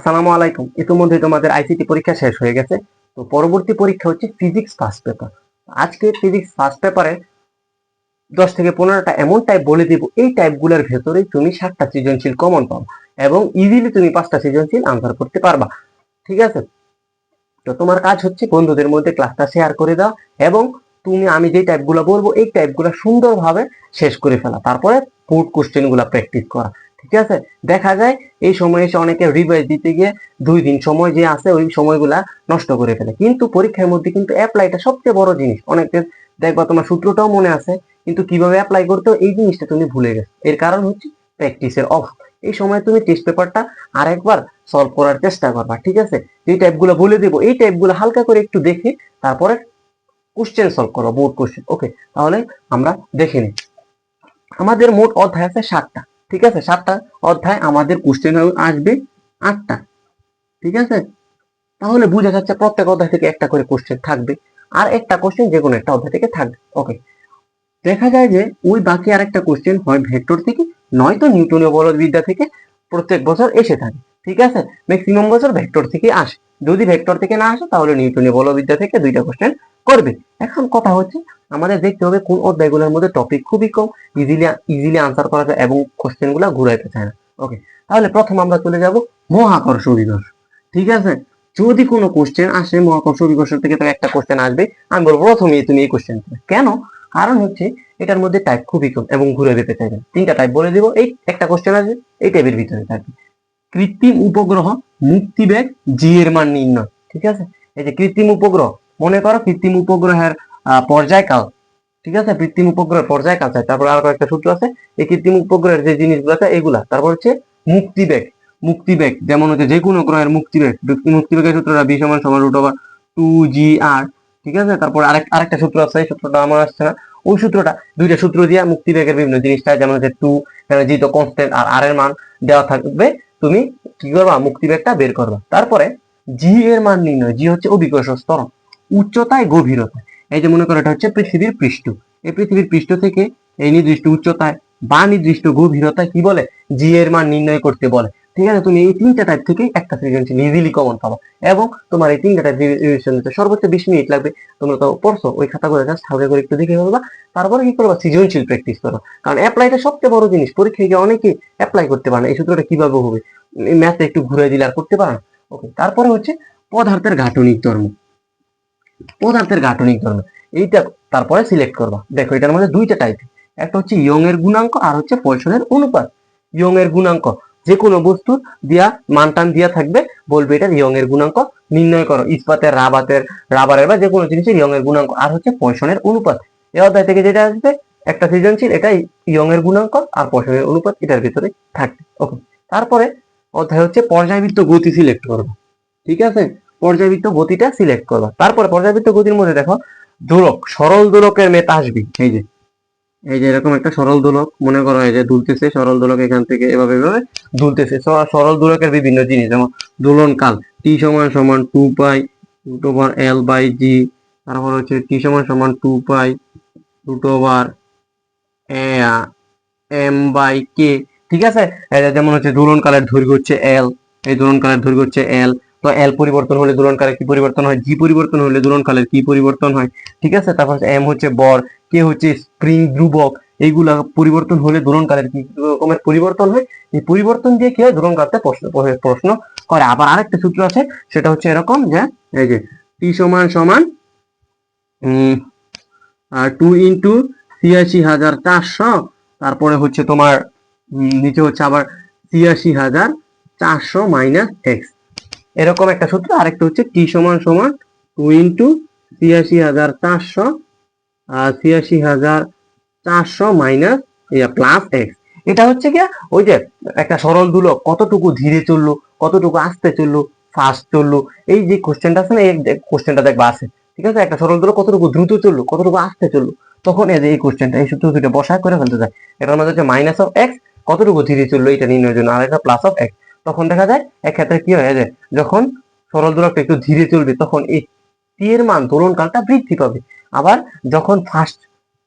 আসসালামু আলাইকুম। ইতিমধ্যে তোমাদের আইসিটি পরীক্ষা শেষ হয়ে গেছে। তো পরবর্তী পরীক্ষা হচ্ছে ফিজিক্স ফার্স্ট পেপার আজকে ফিজিক্স ফার্স্ট পেপারে দশ থেকে পনেরোটা এমন টাইপ বলে দিব, এই টাইপগুলোর ভেতরেই তুমি সাতটা সৃজনশীল কমন পাবে এবং ইজিলি তুমি পাঁচটা সৃজনশীল আনসার করতে পারবা। ঠিক আছে? তো তোমার কাজ হচ্ছে বন্ধুদের মধ্যে ক্লাসটা শেয়ার করে দাও এবং তুমি, আমি যে টাইপগুলো বলব, এই টাইপগুলো সুন্দরভাবে শেষ করে ফেলা। তারপরে পুট কোশ্চেনগুলো প্র্যাকটিস করা। ঠিক আছে? দেখা যায় এই সময় এসে অনেকে রিভাইজ দিতে গিয়ে দুই দিন সময় যে আছে ওই সময়গুলা নষ্ট করে ফেলে। কিন্তু পরীক্ষার মধ্যে কিন্তু অ্যাপ্লাইটা সবচেয়ে বড় জিনিস। অনেকের দেখবা তোমার সূত্রটাও মনে আছে, কিন্তু কীভাবে অ্যাপ্লাই করতে এই জিনিসটা তুমি ভুলে গেছো। এর কারণ হচ্ছে প্র্যাকটিসের অভাব। এই সময় তুমি টেস্ট পেপারটা আরেকবার সলভ করার চেষ্টা করবা, ঠিক আছে? যে টাইপগুলো বলে দেবো, এই টাইপগুলো হালকা করে একটু দেখে তারপরে কোশ্চেন সলভ করো বোর্ড কোশ্চেন ওকে তাহলে আমরা দেখে নিই। আমাদের মোট অধ্যায় আছে সাতটা। ঠিক আছে? সাতটা অধ্যায় আমাদের কোশ্চেন আসবে আটটা। ঠিক আছে? তাহলে বোঝা যাচ্ছে প্রত্যেক অধ্যায় থেকে একটা করে কোশ্চেন থাকবে আর একটা কোশ্চেন যে কোনো একটা অধ্যায় থেকে থাকবে। ওকে দেখা যায় যে ওই বাকি আর একটা কোশ্চেন হয় ভেক্টর থেকে, নয়তো নিউটনীয় বলবিদ্যা থেকে প্রত্যেক বছর এসে থাকে। ঠিক আছে? ম্যাক্সিমাম বছর ভেক্টর থেকে আসে। যদি ভেক্টর থেকে না আসে, তাহলে নিউটনীয় বলবিদ্যা থেকে দুইটা কোশ্চেন করবে। এখন কথা হচ্ছে আমাদের দেখতে হবে কোন অধ্যায়গুলোর মধ্যে টপিক খুবই কম ইজিলি ইজিলি আনসার করা যায় এবং কোশ্চেনগুলা ঘুরাইতে চায় না। ওকে তাহলে প্রথম আমরা চলে যাব মহাকর্ষ বিকর্ষ। ঠিক আছে? যদি কোনো কোশ্চেন আসে মহাকর্ষ বিকর্ষ থেকে তো একটা কোশ্চেন আসবে। আমি বলব প্রথমেই তুমি এই কোশ্চেন কেন? কারণ হচ্ছে এটার মধ্যে টাইপ খুবই কম এবং ঘুরে দিতে চাইবে তিনটা টাইপ বলে দিব, এই একটা কোশ্চেন আসবে, এই টাইপের ভিতরে থাকবে। কৃত্রিম উপগ্রহ মুক্তিবেগ জি এর মান নির্ণয়। ঠিক আছে? এই যে কৃত্রিম উপগ্রহ, মনে করো কৃত্রিম উপগ্রহের পর্যায়কাল, ঠিক আছে? কৃত্রিম উপগ্রহের পর্যায়কাল চাই। তারপর আর কয়েকটা সূত্র আছে। এই কৃত্রিম উপগ্রহের যে জিনিসগুলো আছে এগুলা তারপর হচ্ছে মুক্তিবেগ মুক্তিবেগ যেমন হচ্ছে যে কোনো গ্রহের মুক্তিবেগ মুক্তিবেগের সূত্রটা বি সমান সমান root over two g R ঠিক আছে? তারপর আরেক, আরেকটা সূত্র আছে, এই সূত্রটা আমার আসছে না। ওই সূত্রটা, দুইটা সূত্র দিয়ে মুক্তিবেগের বিভিন্ন জিনিসটা যেমন হচ্ছে টু জি তো কনস্ট্যান্ট আর আর এর মান দেওয়া থাকবে, তুমি কি করবা? মুক্তিবেগটা বের করবা। তারপরে জি এর মান নির্ণয় জি হচ্ছে অভিকর্ষ স্তরণ উচ্চতায় গভীরতা এই যে মনে করো, এটা হচ্ছে পৃথিবীর পৃষ্ঠ। এই পৃথিবীর পৃষ্ঠ থেকে এই নির্দিষ্ট উচ্চতায় বা নির্দিষ্ট গভীরতায় কি বলে? জি এর মান নির্ণয় করতে বলে। ঠিক আছে? তুমি এই তিনটা টাইপ থেকে একটা সৃজনশীল ইজিলি কমন পাবা। এবং তোমার এই তিনটা টাইপ সর্বোচ্চ বিশ মিনিট লাগবে। তোমরা তো পড়ছো, ওই খাতাগুলো জাস্ট হালকা করে একটু দেখে ফেলবা। তারপরে কি করবা? সৃজনশীল প্র্যাকটিস করো কারণ অ্যাপ্লাইটা সবচেয়ে বড় জিনিস, পরীক্ষায় গিয়ে অনেকে অ্যাপ্লাই করতে পারে না। এই সূত্রটা কীভাবে হবে? ম্যাথে একটু ঘুরে দিলে আর করতে পারে না। ওকে তারপরে হচ্ছে পদার্থের গাঠনিক ধর্ম পদার্থের গাঠনিক ধর্ম এইটা তারপরে সিলেক্ট করবা। দেখো, এটার মধ্যে দুইটা টাইপ একটা হচ্ছে ইয়ং এর গুণাঙ্ক, আর হচ্ছে পয়সনের অনুপাত। ইয়ং এর গুণাঙ্ক যে কোনো বস্তুর দিয়া, মানটান দিয়া থাকবে, বলবে এটা ইয়ং এর গুণাঙ্ক, নির্ণয় করো, ইস্পাতের, রাবাতের, রাবারের বা যে কোনো জিনিসের ইয়ং এর গুণাঙ্ক, আর হচ্ছে পয়সনের অনুপাত। এ অধ্যায় থেকে যেটা আসবে, একটা সৃজনশীল এটা ইয়ং এর গুণাঙ্ক আর পয়সনের অনুপাত, এটার ভিতরে থাকবে। ওকে তারপরে অধ্যায় হচ্ছে পর্যায়বৃত্ত গতি সিলেক্ট করব। ঠিক আছে? পর্যায়বৃত্ত গতিটা সিলেক্ট করবা। তারপরে পর্যাবৃত্ত গতির মধ্যে দেখো, দোলক, সরল দোলকের মেত আসবি। এই যে এই যে এরকম একটা সরল দোলক, মনে করো এই যে দুলতেছে, সরল দোলক এখান থেকে এভাবে এভাবে দুলতেছে। সরল দোলকের বিভিন্ন জিনিস, যেমন দোলন কাল টি সমান সমান two pi root over L by g তারপর হচ্ছে টি সমান সমান two pi root over m by k ঠিক আছে? যেমন হচ্ছে দোলন কালের দৈর্ঘ্য হচ্ছে এল এই দোলন কালের দৈর্ঘ্য হচ্ছে এল তো এল পরিবর্তন হলে দোলন কালের কি পরিবর্তন হয়? জি পরিবর্তন হলে দোলন কালের কি পরিবর্তন হয়? ঠিক আছে? তারপর এম হচ্ছে বর কে হচ্ছে স্প্রিং, ধ্রুবক। এইগুলা পরিবর্তন হলে দোলন কালের কি রকমের পরিবর্তন হয়? এই পরিবর্তন দিয়ে কি হয়? দোলন কালতে প্রশ্ন প্রশ্ন করে। আবার আরেকটা সূত্র আছে, সেটা হচ্ছে এরকম যে, এই যে টি সমান সমান টু ইন্টু ছিয়াশি হাজার চারশো, তারপরে হচ্ছে তোমার নিচে হচ্ছে আবার ছিয়াশি হাজার চারশো মাইনাস এক্স এরকম একটা সূত্র, আরেকটা হচ্ছে টি সমান সমান টু ইন্টু ছিয়াশি হাজার চারশো, আর ছিয়াশি হাজার চারশো মাইনাস প্লাস এক্স এটা হচ্ছে কি ওই যে একটা সরল দুলক, কতটুকু ধীরে চলল, কতটুকু আস্তে চলল ফাস্ট চলল, এই যে কোশ্চেনটা আছে না, এই কোশ্চেনটা দেখবা আছে, ঠিক আছে? একটা সরল দুলক কতটুকু দ্রুত চলল, কতটুকু আস্তে চলল, তখন এই যে এই কোশ্চেনটা এই সূত্র দুটো বসায় করে ফেলতে যায় এটার মধ্যে হচ্ছে মাইনাস অফ এক্স কতটুকু ধীরে চলল এটা নির্ণয়ের জন্য আর একটা প্লাস অফ এক্স তখন দেখা যায় এক্ষেত্রে কি হয় যে, যখন সরল দোলকটা একটু ধীরে চলবে, তখন এই টি এর মান দোলনকালটা বৃদ্ধি পাবে। আবার যখন ফাস্ট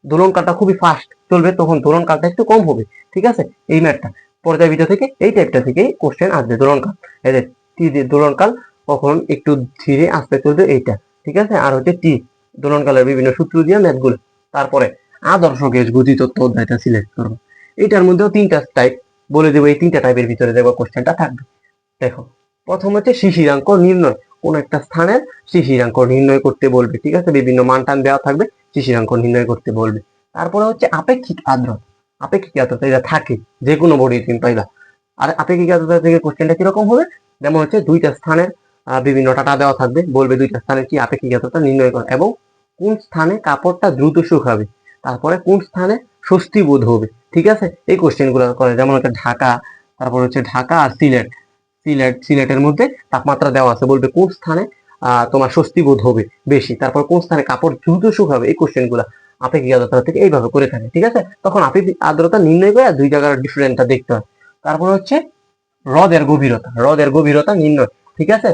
দোলনকালটা খুবই ফাস্ট চলবে, তখন দোলনকালটা একটু কম হবে, ঠিক আছে? এই ম্যাথটা পর্যায়বৃত্ত থেকে এই টাইপটা থেকেই কোশ্চেন আসবে দোলনকাল যে টি দিয়ে দোলনকাল কখন একটু ধীরে আসতে চলবে এইটা, ঠিক আছে? আর হচ্ছে টি দোলনকালের বিভিন্ন সূত্র দিয়ে ম্যাথগুলো তারপরে আদর্শ গ্যাস গতি তত্ত্ব অধ্যায়টা সিলেক্ট করব। এটার মধ্যেও তিনটা টাইপ বলে দেবো এই তিনটা টাইপের ভিতরে দেখব কোশ্চেনটা থাকবে। দেখো, প্রথম হচ্ছে শিশিরাঙ্ক নির্ণয়। কোন একটা স্থানের শিশিরাঙ্ক নির্ণয় করতে বলবে, ঠিক আছে? বিভিন্ন মান টান দেওয়া থাকবে শিশিরাঙ্ক নির্ণয় করতে বলবে। তারপরে হচ্ছে আপেক্ষিক আর্দ্রতা। আপেক্ষিক আর্দ্রতা এটা থাকে যে কোনো বডি তুমি পাইবা। আর আপেক্ষিক আর্দ্রতা থেকে কোশ্চেনটা কীরকম হবে? যেমন হচ্ছে দুইটা স্থানের বিভিন্ন টাটা দেওয়া থাকবে, বলবে দুইটা স্থানের কি আপেক্ষিক আর্দ্রতা নির্ণয় করে, এবং কোন স্থানে কাপড়টা দ্রুত শুকাবে, তারপরে কোন স্থানে স্বস্তি বোধ হবে। ঠিক আছে? এই কোশ্চেনগুলো করে। যেমন হচ্ছে ঢাকা, তারপর হচ্ছে ঢাকা আর সিলেট। সিলেট, সিলেটের মধ্যে তাপমাত্রা দেওয়া আছে। বলবে কোন স্থানে তোমার স্বস্তি বোধ হবে বেশি? তারপর কোন স্থানে কাপড় দ্রুত শুকাবে? এই কোশ্চেনগুলা আপেক্ষিক আর্দ্রতা থেকে এইভাবে করে থাকে ঠিক আছে? তখন আপেক্ষিক আর্দ্রতা নির্ণয় করে দুই জায়গার ডিফারেন্টটা দেখতে হয়। তারপর হচ্ছে হ্রদের গভীরতা। হ্রদের গভীরতা নির্ণয়, ঠিক আছে?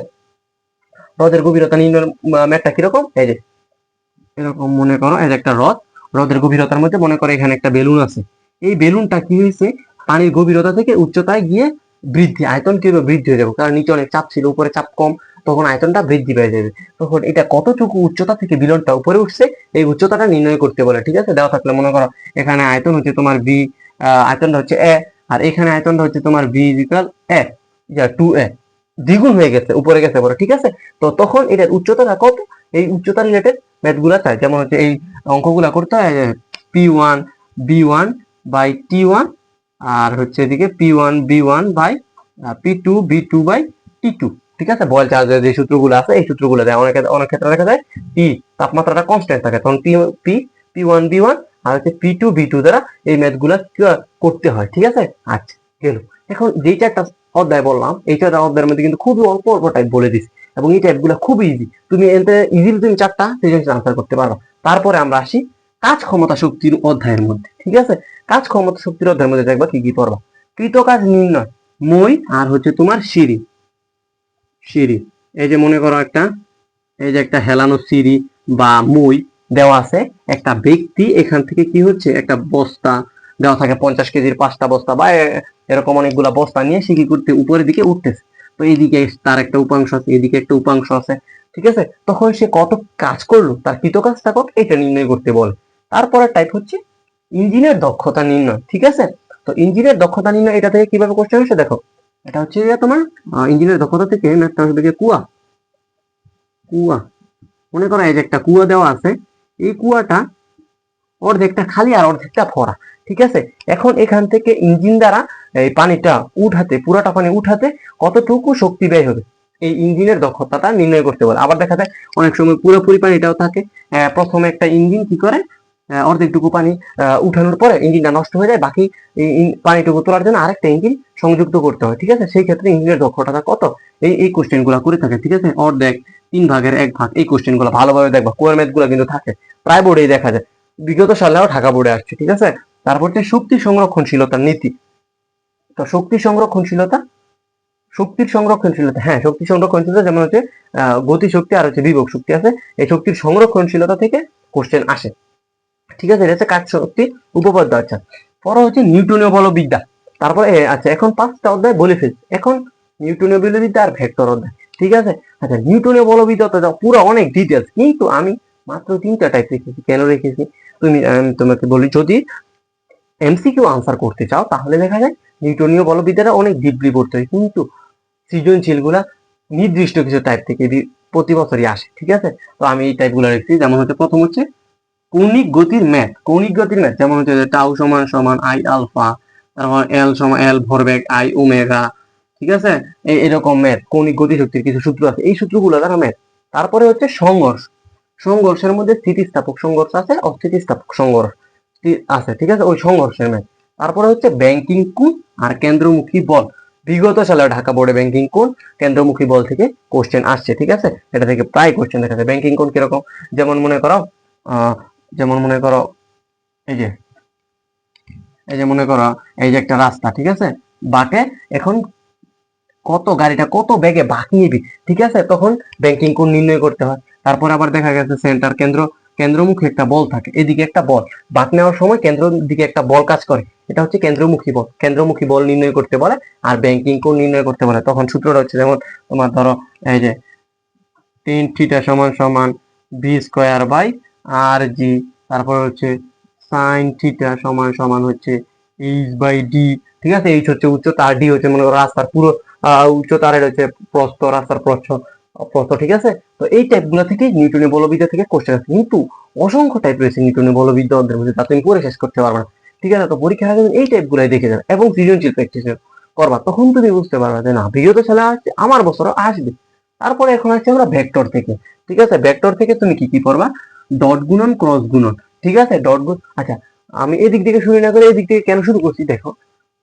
হ্রদের গভীরতা নির্ণয় ম্যাপটা কীরকম? এই যে, এরকম মনে করো, এই যে একটা হ্রদ। হ্রদের গভীরতার মধ্যে মনে করো এখানে একটা বেলুন আছে। এই বেলুনটা কি হয়েছে? পানির গভীরতা থেকে উচ্চতায় গিয়ে বৃদ্ধি, আয়তন কীভাবে বৃদ্ধি হয়ে যাবে? কারণ নিচে অনেক চাপ ছিল, উপরে চাপ কম, তখন আয়তনটা বৃদ্ধি পেয়ে যাবে। তখন এটা কতটুকু উচ্চতা থেকে বিলনটা উপরে উঠছে, এই উচ্চতাটা নির্ণয় করতে বলে, ঠিক আছে? দেওয়া থাকলে মনে করো, এখানে আয়তন হচ্ছে তোমার বি আয়তনটা হচ্ছে এ আর এখানে আয়তনটা হচ্ছে তোমার বি ইজিক্যাল এ যা টু এ দ্বিগুণ হয়ে গেছে, উপরে গেছে বলে, ঠিক আছে? তো তখন এটার উচ্চতাটা কত? এই উচ্চতা রিলেটেড ম্যাথগুলা চাই। যেমন হচ্ছে এই অঙ্কগুলা করতে হয় P one V one by T one আর হচ্ছে এদিকে P one, V one by P two, V two by T two. ঠিক আছে? বল চার্জের যে সূত্রগুলো আছে, এই সূত্রগুলো দেয়। অনেক অনেক ক্ষেত্রে দেখা যায় পি তাপমাত্রাটা কনস্ট্যান্ট থাকে। তখন P P P one, V one আর হচ্ছে পি টু, বি টু দ্বারা এই ম্যাথগুলা করতে হয়। ঠিক আছে? আচ্ছা গেল। এখন যেই চারটা অধ্যায় বললাম, এই চারটা অধ্যায়ের মধ্যে কিন্তু খুবই অল্প অল্প টাইপ বলে দিছি এবং এই টাইপগুলো খুবই ইজি তুমি এতে ইজিলি তুমি চারটা সিজনস আনসার করতে পারো তারপরে আমরা আসি কাজ ক্ষমতা শক্তির অধ্যায়ের মধ্যে, ঠিক আছে? কাজ ক্ষমতা শক্তির অধ্যায়ের মধ্যে দেখবা কি কি পড়বা? কৃত কাজ নির্ণয়, মই আর হচ্ছে তোমার সিঁড়ি। সিঁড়ি। এই যে মনে করো একটা, এই যে একটা হেলানো সিঁড়ি বা মই দেওয়া আছে, একটা ব্যক্তি এখান থেকে কি হচ্ছে? একটা বস্তা দেওয়া থাকে, পঞ্চাশ কেজির পাঁচটা বস্তা বা এরকম অনেকগুলা বস্তা নিয়ে সে কি করতে? উপরের দিকে উঠতেছে। তো এইদিকে তার একটা উপাংশ আছে এদিকে একটা উপাংশ আছে, ঠিক আছে? তখন সে কত কাজ করল? তার কৃত কাজটা কত? এটা নির্ণয় করতে বলে। তারপরে টাইপ হচ্ছে ইঞ্জিনের দক্ষতা নির্ণয়, ঠিক আছে? তো ইঞ্জিনের দক্ষতা নির্ণয় এটা থেকে কীভাবে কোশ্চেন হচ্ছে দেখো, এটা হচ্ছে তোমার ইঞ্জিনের দক্ষতা থেকে ম্যাথটা হবে যে কুয়া। কুয়া, মনে করো এই যে একটা কুয়া দেওয়া আছে, এই কুয়াটা অর্ধেকটা খালি আর অর্ধেকটা ভরা, ঠিক আছে? এখন এখান থেকে ইঞ্জিন দ্বারা এই পানিটা উঠাতে, পুরাটা পানি উঠাতে কতটুকু শক্তি ব্যয় হবে? এই ইঞ্জিনের দক্ষতাটা নির্ণয় করতে বলে আবার দেখা যায়, অনেক সময় পুরোপুরি পানিটাও থাকে। প্রথমে একটা ইঞ্জিন কি করে? অর্ধেকটুকু পানি উঠানোর পরে ইঞ্জিনটা নষ্ট হয়ে যায়, বাকি পানিটুকু তোলার জন্য আরেকটা ইঞ্জিন সংযুক্ত করতে হয়, ঠিক আছে? সেই ক্ষেত্রে ইঞ্জিনের দক্ষতাটা কত? এই এই কোশ্চেনগুলা করে থাকে, ঠিক আছে? অর্ধেক, তিন ভাগের এক ভাগ, এই কোশ্চেনগুলো ভালোভাবে দেখবা কোয়ার ম্যাথগুলো কিন্তু থাকে। প্রায় বোর্ডেই দেখা যায়। বিগত সালেও ঢাকা বোর্ডে আসছে, ঠিক আছে? তারপর হচ্ছে শক্তি সংরক্ষণশীলতার নীতি। তো শক্তি সংরক্ষণশীলতা, শক্তির সংরক্ষণশীলতা হ্যাঁ শক্তি সংরক্ষণশীলতা যেমন হচ্ছে গতি শক্তি আর হচ্ছে বিভব শক্তি আছে, এই শক্তির সংরক্ষণশীলতা থেকে কোশ্চেন আসে। ঠিক আছে, এটা হচ্ছে কাজ শক্তি উপপাদ্য আচ্ছা। পরে হচ্ছে নিউটনীয় বলবিদ্যা। তারপরে আচ্ছা এখন পাঁচটা অধ্যায় বলে ফেলছি। এখন নিউটনীয় বলবিদ্যা আর ভেক্টর অধ্যায়, ঠিক আছে? আচ্ছা নিউটনীয় বলবিদ্যাটা পুরো অনেক ডিটেলস কিন্তু আমি মাত্র তিনটা টাইপ রেখেছি। কেন রেখেছি? তুমি তোমাকে বলি, যদি এমসিকিউ আনসার করতে চাও, তাহলে দেখা যায় নিউটনীয় বলবিদ্যাটা অনেক ডিপলি পড়তে হয়। কিন্তু সৃজনশীলগুলা নির্দিষ্ট কিছু টাইপ থেকে প্রতি বছরই আসে, ঠিক আছে? তো আমি এই টাইপগুলো রেখেছি। যেমন হচ্ছে, প্রথম হচ্ছে কৌণিক গতির ম্যাথ, কৌণিক গতির ম্যাথ, যেমন হচ্ছে টাউ সমান সমান আই আলফা তারপর এল সমান এল ভরবেগ আই ওমেগা ঠিক আছে? এরকম ম্যাথ, কৌণিক গতি শক্তির কিছু সূত্র আছে। এই সূত্রগুলো দ্বারা ম্যাথ। তারপরে হচ্ছে সংঘর্ষ। সংঘর্ষের মধ্যে স্থিতিস্থাপক সংঘর্ষ আছে, অস্থিতিস্থাপক সংঘর্ষ আছে, ঠিক আছে? ওই সংঘর্ষের ম্যাথ। তারপরে হচ্ছে ব্যাংকিং কোণ আর কেন্দ্রমুখী বল। বিগত সালে ঢাকা বোর্ডে ব্যাংকিং কোণ, কেন্দ্রমুখী বল থেকে কোশ্চেন আসছে, ঠিক আছে? এটা থেকে প্রায় কোশ্চেন দেখা যায়। ব্যাংকিং কোণ কীরকম? যেমন মনে করো যেমন মনে করো, এই যে এই যে মনে করো, এই যে একটা রাস্তা, ঠিক আছে? বাকে এখন কত গাড়িটা কত বেগে বাঁকিয়ে ঠিক আছে? তখন ব্যাংকিং কোণ নির্ণয় করতে হয়। তারপর আবার দেখা গেছে সেন্টার কেন্দ্র, কেন্দ্রমুখী একটা বল থাকে, এদিকে একটা বল। বাট নেওয়ার সময় কেন্দ্র দিকে একটা বল কাজ করে, এটা হচ্ছে কেন্দ্রমুখী বল। কেন্দ্রমুখী বল নির্ণয় করতে বলে, আর ব্যাংকিং কোণ নির্ণয় করতে বলে। তখন সূত্রটা হচ্ছে যেমন তোমার ধরো, এই যে তিন থিটা সমান সমান v square by R g, তারপর হচ্ছে সাইন থিটা সমান সমান হচ্ছে এইচ বাই ডি ঠিক আছে? এইচ হচ্ছে উচ্চতা আর ডি হচ্ছে মনে করো রাস্তার পুরো উচ্চতা আর হচ্ছে প্রস্থ, রাস্তার প্রস্থ প্রস্থ, ঠিক আছে? তো এই টাইপগুলো থেকে নিউটনের বলবিদ্যা থেকে কোশ্চেন আছে কিন্তু অসংখ্য টাইপ রয়েছে নিউটনের বলবিদ্যা অধ্যায়ের মধ্যে, তা তুমি পড়ে শেষ করতে পারবে না, ঠিক আছে? তো পরীক্ষার আগে এই টাইপগুলাই দেখে যাবে এবং সৃজনশীল প্র্যাকটিস করবা, তখন তুমি বুঝতে পারবে যে না, বিগত সালে আসছে আমার বছরও আসবে। তারপরে এখন আসছে আমরা ভেক্টর থেকে, ঠিক আছে? ভেক্টর থেকে তুমি কি কি করবা ডট গুণন ক্রস গুণন, ঠিক আছে? ডট গুণ আচ্ছা আমি এদিক থেকে শুরু না করে এদিক থেকে কেন শুরু করছি? দেখো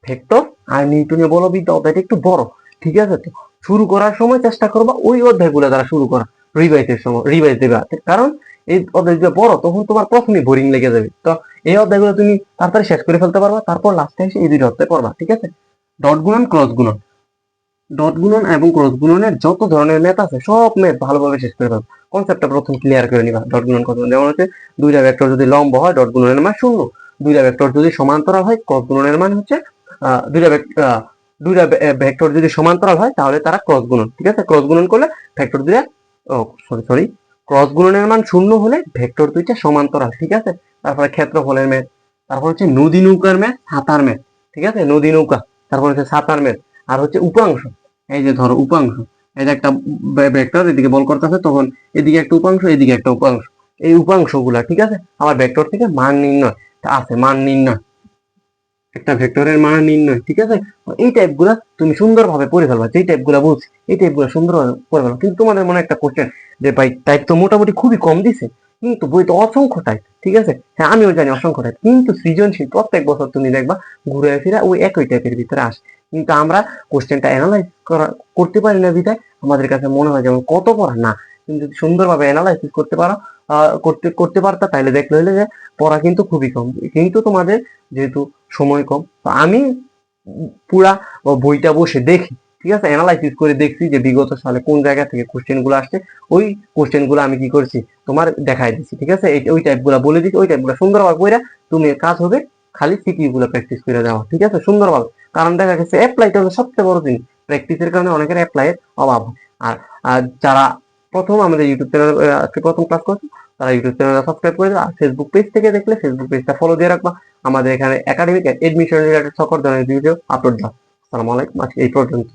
ভেক্টর আর নিউটনীয় বলবিদ্যা অধ্যায়টা একটু বড়, ঠিক আছে? তো শুরু করার সময় চেষ্টা করবা ওই অধ্যায়গুলো দ্বারা শুরু করা রিভাইজের সময় রিভাইজ দেবে। কারণ এই অধ্যায়গুলো বড়, তখন তোমার প্রথমে বোরিং লেগে যাবে। তো এই অধ্যায়গুলো তুমি তাড়াতাড়ি শেষ করে ফেলতে পারবা, তারপর লাস্টে এসে এই দুটো অধ্যায় পড়বা, ঠিক আছে? ডট গুণন ক্রস গুণন। ডট গুণন এবং ক্রস গুণনের যত ধরনের ম্যাথ আছে, সব ম্যাথ ভালোভাবে শেষ করে ফেলবা। কনসেপ্টটা প্রথম ক্লিয়ার করে নিবা। ডট গুণন গুণন যেমন হচ্ছে, দুইটা ভেক্টর যদি লম্ব হয় ডট গুণনের মান শূন্য। দুইটা ভেক্টর যদি সমান্তরাল হয় ক্রস গুণনের মান হচ্ছে দুইটা দুইটা ভেক্টর যদি সমান্তরাল হয়, তাহলে তারা ক্রস গুণন। ঠিক আছে? ক্রস গুণন করলে ভেক্টর দুইটা, ও সরি সরি ক্রস গুণনের মান শূন্য হলে ভেক্টর দুইটা সমান্তরাল। ঠিক আছে? তারপরে ক্ষেত্রফলের ম্যাথ তারপর হচ্ছে নদী নৌকার ম্যাথ সাঁতার ম্যাথ ঠিক আছে? নদী নৌকা। তারপর হচ্ছে সাঁতার ম্যাথ আর হচ্ছে উপাংশ। এই যে ধরো উপাংশ এই যে একটা ভেক্টর এদিকে বল করতেছে, তখন এদিকে একটা উপাংশ, এদিকে একটা উপাংশ। এই উপাংশগুলা ঠিক আছে? আবার ভেক্টর থেকে মান নির্ণয় আছে মান নির্ণয়। একটা ভেক্টরের মান নির্ণয়, ঠিক আছে? এই টাইপগুলা তুমি সুন্দরভাবে পড়ে ফেলবা, যেই টাইপগুলা বলছি, এই টাইপগুলা সুন্দরভাবে পড়ে ফেলবা। কিন্তু তোমাদের মনে একটা কোশ্চেন যে ভাই টাইপ তো মোটামুটি খুবই কম দিছে, কিন্তু বই তো অসংখ্য টাইপ ঠিক আছে? হ্যাঁ আমিও জানি অসংখ্য টাইপ কিন্তু সৃজনশীল প্রত্যেক বছর তুমি দেখবা, ঘুরে ফিরে ওই একই টাইপের ভিতরে আসে। কিন্তু আমরা কোশ্চেনটা অ্যানালাইজ করা করতে পারি না বিধায়। আমাদের কাছে মনে হয় যেমন কত পড়া? না। তুমি যদি সুন্দরভাবে অ্যানালাইসিস করতে পারো করতে করতে পারতা তাহলে দেখলে হলে যে পড়া কিন্তু খুবই কম। কিন্তু তোমাদের যেহেতু সময় কম, তো আমি পুরা বইটা বসে দেখি, ঠিক আছে? অ্যানালাইসিস করে দেখছি যে বিগত সালে কোন জায়গা থেকে কোশ্চেনগুলো আসছে। ওই কোশ্চেনগুলো আমি কি করছি? তোমার দেখাই দিচ্ছি ঠিক আছে? ওই টাইপগুলা বলে দিচ্ছি ওই টাইপগুলা সুন্দরভাবে পড়া, তুমি কাজ হবে, খালি সিকিউ গুলো প্র্যাকটিস করে দেওয়া ঠিক আছে? সুন্দরভাবে। কারণ দেখা গেছে অ্যাপ্লাইটা হলো সবচেয়ে বড় জিনিস। প্র্যাকটিসের কারণে অনেকের অ্যাপ্লাইয়ের অভাব আর আর যারা প্রথম আমাদের ইউটিউব চ্যানেল আজকে প্রথম ক্লাস করছে, তারা ইউটিউব চ্যানেলটা সাবস্ক্রাইব করে দেবে আর ফেসবুক পেজ থেকে দেখলে ফেসবুক পেজটা ফলো দিয়ে রাখবা। আমাদের এখানে একাডেমিক এডমিশন রিলেটেড সকল ধরনের ভিডিও আপলোড দাও। আসসালামু আলাইকুম, আজকে এই পর্যন্ত